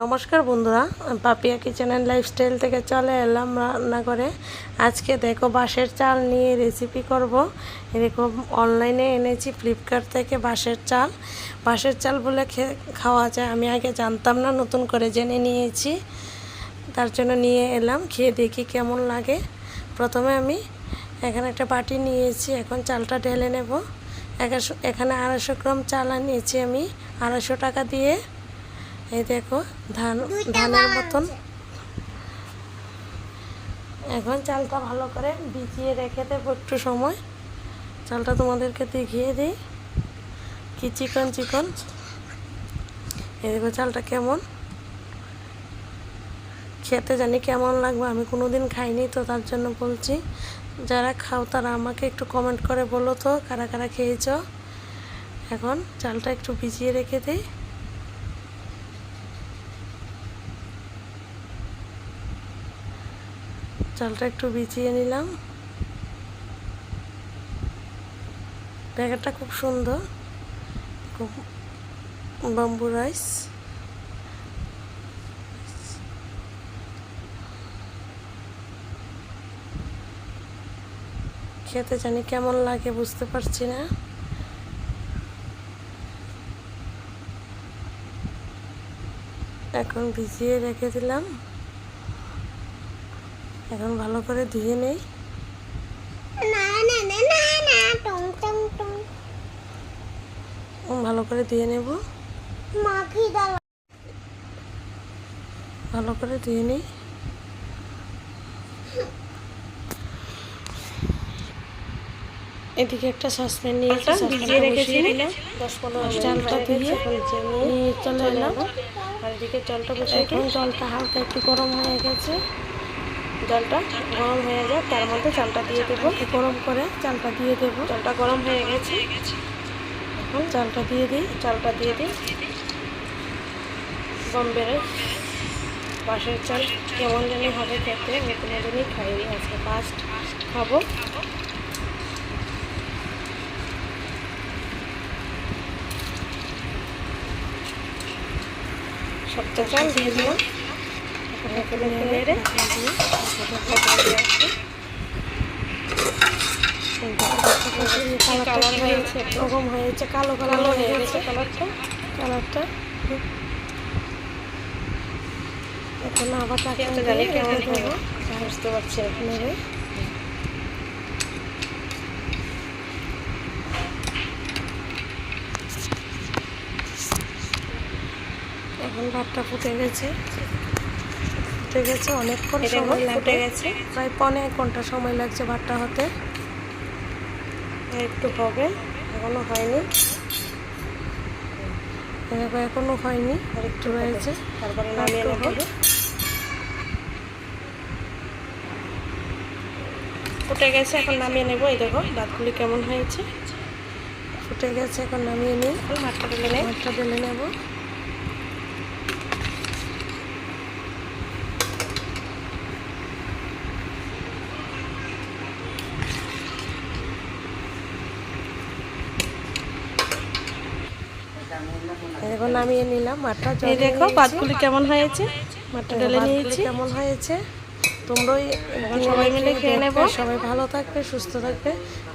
নমস্কার বন্ধুরা Papiya kitchen and lifestyle থেকে চলে এলাম রান্না করে আজকে দেখো বাঁশের চাল নিয়ে রেসিপি করব। এরকম অনলাইনে এনেছি ফ্লিপকার্ট থেকে বাঁশের চাল। বাঁশের চাল বলে খাওয়া যায়, আমি আগে জানতাম না, নতুন করে জেনে নিয়েছি। তার জন্য নিয়ে এলাম, খেয়ে দেখি কেমন লাগে। প্রথমে আমি এখানে একটা বাটি নিয়েছি, এখন চালটা ঢেলে নেব। এখানে আড়াইশো গ্রাম চাল নিয়েছি আমি, আড়াইশো টাকা দিয়ে। এই দেখো ধান ধানের মতন। এখন চালটা ভালো করে ভিজিয়ে রেখে দেবো একটু সময়। চালটা তোমাদেরকে দেখিয়ে দিই। কি চিকন চিকন। এই দেখো চালটা কেমন। খেতে জানি কেমন লাগবে আমি কোনোদিন খাইনি তো তার জন্য বলছি। যারা খাও তারা আমাকে একটু কমেন্ট করে বলো তো কারা কারা খেয়েছ। এখন চালটা একটু ভিজিয়ে রেখে দিই। চালটা একটু বিছিয়ে নিলাম। প্যাকেটটা খুব সুন্দর, খুব বাম্বু রাইস খেতে জানি কেমন লাগে বুঝতে পারছি না। এখন ভিজিয়ে রেখে দিলাম। এখন ভালো করে ধুয়ে নেই। না না না না না টং টং টং ভালো করে ধুয়ে নেব। ভালো করে ধুয়ে নিই। এদিকে একটা সসপ্যান নিয়েছি ভিজিয়ে রেখেছিলাম দশ দিয়ে নিয়ে চলে এলাম। আর এদিকে জলটা বসে এখন জলটা হালকা একটু গরম হয়ে গেছে। জলটা গরম হয়ে যায় তার মধ্যে চালটা দিয়ে দেবো। গরম করে চালটা দিয়ে দেবো। জলটা গরম হয়ে গেছে। এখন চালটা দিয়ে দিই। চালটা দিয়ে দিই। গম বেরোয় বাঁশের চাল কেমন জানি হবে খেতে। আমি কোনোদিনই খাইনি। আজকে ফার্স্ট খাব। সবটা চাল দিয়ে দিলাম। কালো হয়ে গেছে কালারটা কালারটা এখন আবার কেমন বুঝতে পারছি এখন ভাতটা ফুটে গেছে। ফুটে গেছে অনেকক্ষণ সময় ফুটে গেছে। প্রায় পনেরো এক ঘণ্টা সময় লাগছে ভাতটা হতে। একটু হবে এখনও হয়নি। এখনও হয়নি আর একটু রয়েছে। তারপরে নামিয়ে নেব। ফুটে গেছে এখন নামিয়ে নেব এই দেখো ভাতগুলি কেমন হয়েছে। ফুটে গেছে এখন নামিয়ে নিই। ভাতটা ঢেলে নেই। ভাতটা ঢেলে নেব। দেখো নামিয়ে নিলাম মাঠটা এই দেখো ভাতগুলি কেমন হয়েছে? মাঠটা ঢেলে নিয়েছি। কেমন হয়েছে? তোমরাই সবাই মিলে খেয়ে নেব। সবাই ভালো থাকবে সুস্থ থাকবে।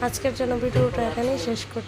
আজকের জন্য ভিডিওটা এখানেই শেষ করছি।